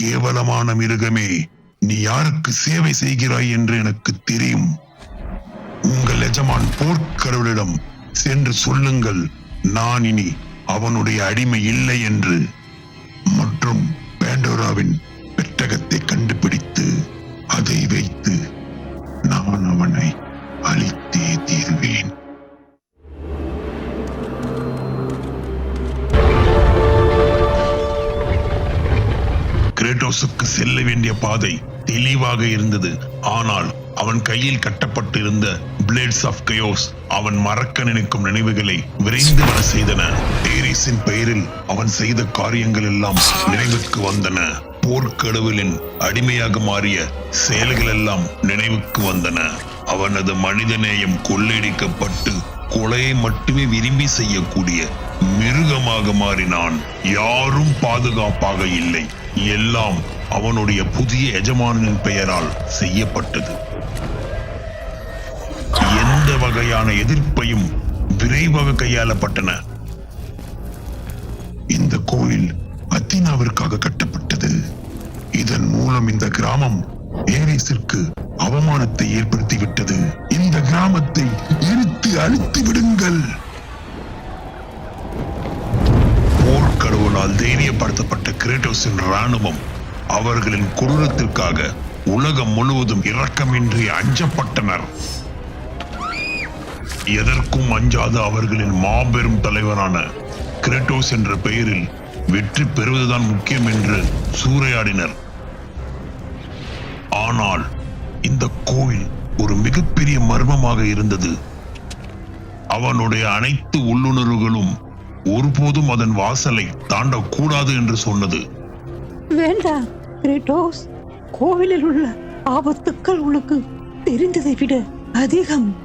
கேவலமான மிருகமே நீ யாருக்கு சேவை செய்கிறாய் என்று எனக்கு தெரியும். உங்கள் எஜமான் போர்க்கடவுளிடம் சென்று சொல்லுங்கள் நான் இனி அவனுடைய அடிமை இல்லை என்று. மற்றும் பேண்டோராவின் பெட்டகத்தை கண்டுபிடித்து அதை வைத்து நான் கிரேட்டோஸுக்கு செல்ல வேண்டிய பாதை தெளிவாக இருந்தது. ஆனால் அவன் கையில் கட்டப்பட்டிருந்த பிளேட்ஸ் ஆஃப் கயோஸ் அவன் மறக்க நினைக்கும் நினைவுகளை விரைந்து வர செய்தன. டேரிஸின் பெயரில் அவன் செய்த காரியங்கள் எல்லாம் நினைவுக்கு வந்தன. போர்க்கடவுளின் அடிமையாக மாறிய செயல்கள் எல்லாம் நினைவுக்கு வந்தன. அவனது மனிதநேயம் கொள்ளையடிக்கப்பட்டு கொலையை மட்டுமே விரும்பி செய்யக்கூடிய மிருகமாக மாறினான். யாரும் பாதுகாப்பாக இல்லை. எல்லாம் அவனுடைய புதிய எஜமானின் பெயரால் செய்யப்பட்டது. எந்த வகையான எதிர்ப்பையும் விரைவாக கையாளப்பட்டன. இந்த கோயில் அத்தினாவிற்காக கட்டப்பட்டது. இதன் மூலம் இந்த கிராமம் ஏரிஸிற்கு அவமானத்தை ஏற்படுத்திவிட்டது. இந்த கிராமத்தை இழுத்து அழித்து விடுங்கள். போர்க்கடவுளால் தைரியப்படுத்தப்பட்ட கிரேட்டோஸின் ராணுவம் அவர்களின் கொடூரத்திற்காக உலகம் முழுவதும் இரக்கமின்றி அஞ்சப்பட்டனர். எதற்கும் அஞ்சாத அவர்களின் மாபெரும் தலைவரான கிரேட்டோஸ் என்ற பெயரில் வெற்றி பெறுவதுதான் முக்கியம் என்று சூறையாடினர். ஆனால் இந்த கோயில் ஒரு மிகப்பெரிய மர்மமாக இருந்தது. அவனுடைய அனைத்து உள்ளுணர்வுகளும் ஒருபோதும் அதன் வாசலை தாண்டக்கூடாது என்று சொன்னது. வேண்டாம் கிரேட்டோஸ். கோவிலில் உள்ள ஆபத்துக்கள் உனக்கு தெரிந்ததை விட அதிகம்.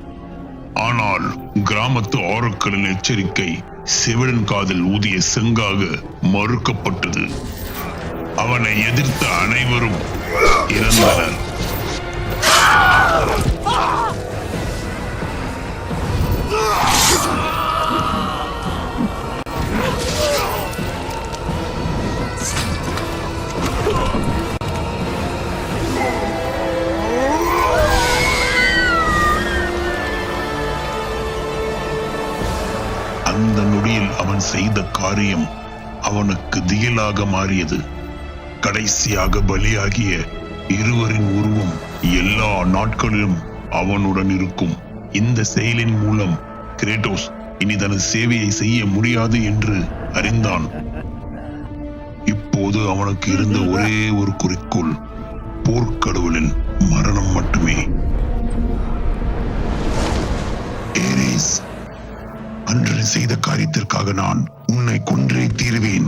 ஆனால் கிராமத்து ஆரோக்களின் எச்சரிக்கை சிவனின் காதில் ஊதிய செங்காக மறுக்கப்பட்டது. அவனை எதிர்த்த அனைவரும் இறந்தனர். அந்த செய்த காரியம் அவனுக்கு திகிலாக மாறியது. கடைசியாக பலியாகிய இருவரின் உருவம் எல்லா நாட்களிலும் அவனுடன் இருக்கும். இந்த செயலின் மூலம் கிரேட்டோஸ் இனி தனது சேவையை செய்ய முடியாது என்று அறிந்தான். இப்போது அவனுக்கு இருந்த ஒரே ஒரு குறிக்கோள் போர்க்கடவுளின் மரணம் மட்டுமே. ஏரிஸ். செய்த காரியத்திற்காக நான் உன்னை கொன்றே தீருவேன்.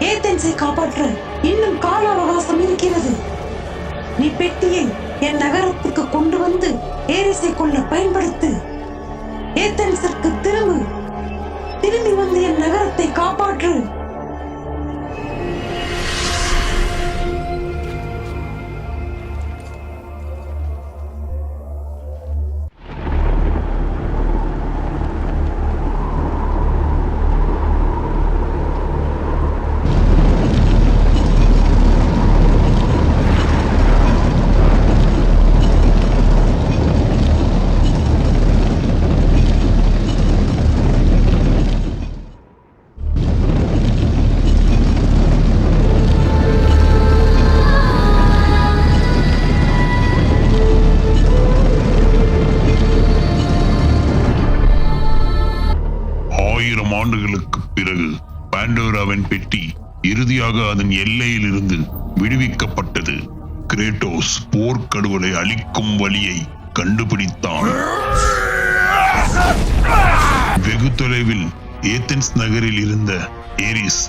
ஏதென்ஸை காப்பாற்ற. இன்னும் கால அவகாசம் இருக்கிறது. நீ பெட்டியை என் நகரத்துக்கு கொண்டு வந்து ஏரிசை கொள்ள பயன்படுத்து. ஏத்தன்ஸிற்கு திரும்பு. திரும்பி வந்து என் நகரத்தை காப்பாற்று. இறுதியாக அதன் எல்லையில் இருந்து விடுவிக்கப்பட்டது. கிரேட்டோஸ் போர்க்கடுவலை அழிக்கும் வழியை கண்டுபிடித்தான். வெகு தொலைவில் ஏத்தன்ஸ் நகரில் இருந்த ஏரிஸ்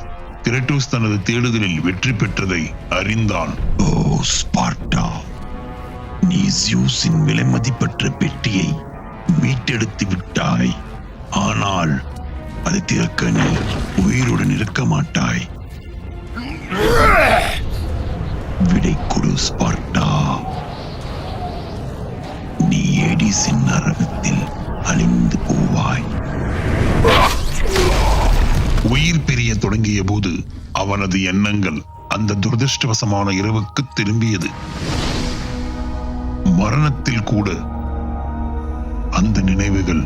கிரேட்டோஸ் தனது தேடுதலில் வெற்றி பெற்றதை அறிந்தான். ஓ ஸ்பார்ட்டா! நீ ஜியூஸின் விலைமதிப்பற்ற பெட்டியை மீட்டெடுத்து விட்டாய். ஆனால் அதை திறக்க நீ உயிருடன் இருக்க மாட்டாய். விடை கொடு ஸ்பார்ட்டா. நீ ஏடிசின் நரகத்தில் அழிந்து போவாய். உயிர் பிரிய தொடங்கிய போது அவனது எண்ணங்கள் அந்த துரதிருஷ்டவசமான இரவுக்கு திரும்பியது. மரணத்தில் கூட அந்த நினைவுகள்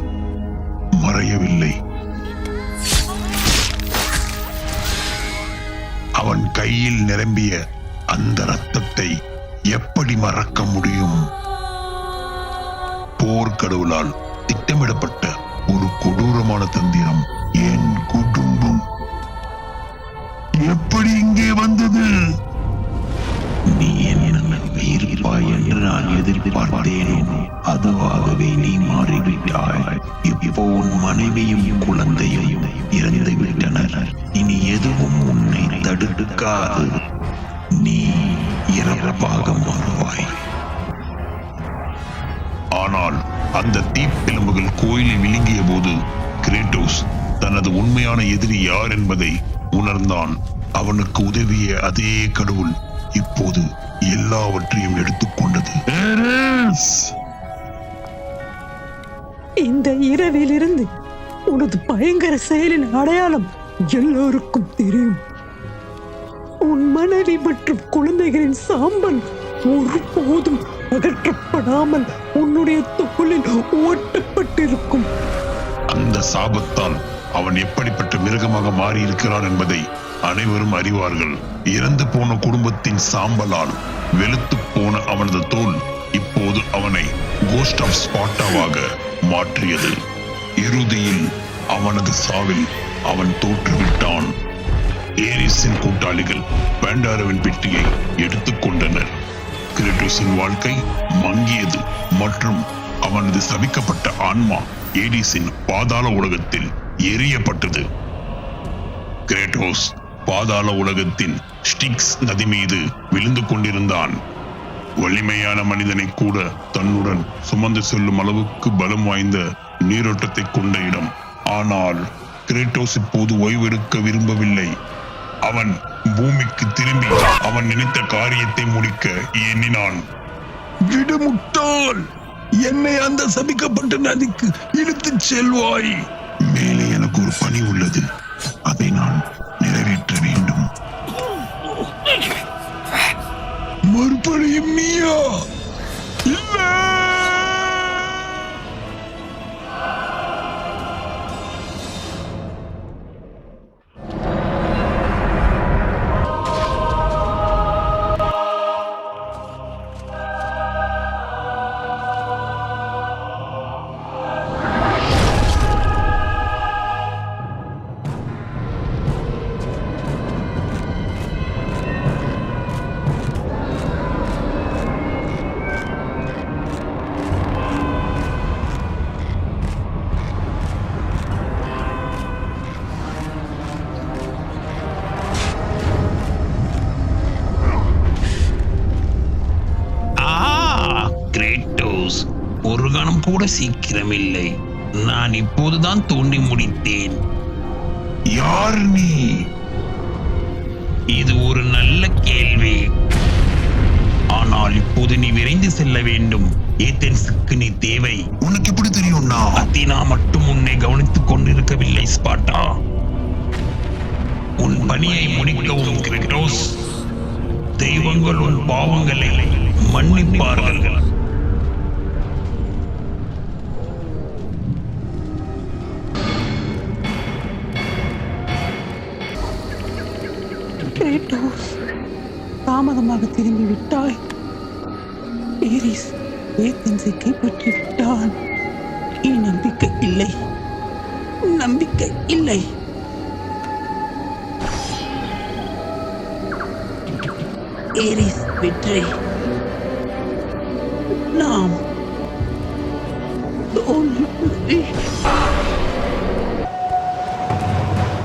மறையவில்லை. அவன் கையில் நிரம்பிய அந்த ரத்தத்தை எப்படி மறக்க முடியும்? போர்க்கடவுளால் திட்டமிடப்பட்ட ஒரு கொடூரமான தந்திரம் என் குடும்பம் எப்படி இங்கே வந்தது? நீ என்ன இருப்பாய் என்று நான் எதிர்பார்த்தேனோ அதுவாகவே நீ மாறிவிட்டாய். இப்போ உன் மனைவியும் குழந்தையும் இறந்து விட்டனர் இனி எதுவும் உன்னை தடுக்காது. நீ இறப்பாக மாறுவாய். ஆனால் அந்த தீப்பிழம்புகள் கோயிலை விழுங்கிய போது கிரேட்டோஸ் தனது உண்மையான எதிரி யார் என்பதை உணர்ந்தான். அவனுக்கு உதவிய அதே கடவுள் இப்போது எல்லாவற்றையும் எடுத்துக்கொண்டது! இந்த இரவிலிருந்து உனது பயங்கர செயலின் அடையாளம் எல்லோருக்கும் தெரியும். உன் மனைவி மற்றும் குழந்தைகளின் சாம்பல் ஒருபோதும் அகற்றப்படாமல் உன்னுடைய தோளில் ஓட்டப்பட்டிருக்கும். அந்த சாபத்தால் அவன் எப்படிப்பட்ட மிருகமாக மாறியிருக்கிறான் என்பதை அனைவரும் அறிவார்கள். இறந்து போன குடும்பத்தின் சாம்பலால் வெளுத்து போன அவனது தோல் இப்போது அவனை கோஸ்ட் ஆஃப் ஸ்பாட்டாவாக மாற்றியது. இறுதியில் அவனது சாவில் அவன் தோற்றுவிட்டான். ஏரிஸின் கூட்டாளிகள் பேண்டாரவின் பெட்டியை எடுத்துக்கொண்டனர் கிரேட்டோஸின் வாழ்க்கை மங்கியது மற்றும் அவனது சபிக்கப்பட்ட ஆன்மா ஏடிஸின் பாதாள உலகத்தில் எரியப்பட்டது. கிரேட்டோஸ் பாதாள உலகத்தின் ஸ்டிக்ஸ் நதி மீது விழுந்து கொண்டிருந்தான். வலிமையான மனிதனை கூட தன்னுடன் சுமந்து செல்லும் அளவுக்கு பலம் வாய்ந்த நீரோட்டத்தை கொண்ட இடம். ஆனால் கிரேட்டோஸ் இப்போது ஓய்வெடுக்க விரும்பவில்லை. அவன் பூமிக்கு திரும்பி அவன் நினைத்த காரியத்தை முடிக்க எண்ணினான். விடுமுட்டால் என்னை அந்த சபிக்கப்பட்ட நதிக்கு இழுத்துச் செல்வாய். மேலே எனக்கு ஒரு பணி உள்ளது. அதை நான் நிறைவேற்ற வேண்டும். மறுபடியும் நீயா? இல்லை. கூட சீக்கிரமில்லை. நான் இப்போதுதான் தோண்டி முடித்தேன். யார் நீ? இது ஒரு நல்ல கேள்வி. ஆனால் இப்போது நீ விரைந்து செல்ல வேண்டும். ஏத்தென்ஸுக்கு நீ தேவை. உனக்கு எப்படி தெரியும் நான் அத்தினா மட்டும் உன்னை கவனித்துக் கொண்டிருக்கவில்லை ஸ்பாட்டா உன் பணியை முடிக்கவும் கிரிட்டோஸ் தெய்வங்கள் உன் பாவங்களை மன்னிப்பார்கள். தாமதமாக திரும்பி விட்டாய் ஏரிஸ் ஏத்தன்சிக்கை பற்றி விட்டான் என் நம்பிக்கை இல்லை. நம்பிக்கை இல்லை. ஏரிஸ் வெற்றி. நாம் தோல்வி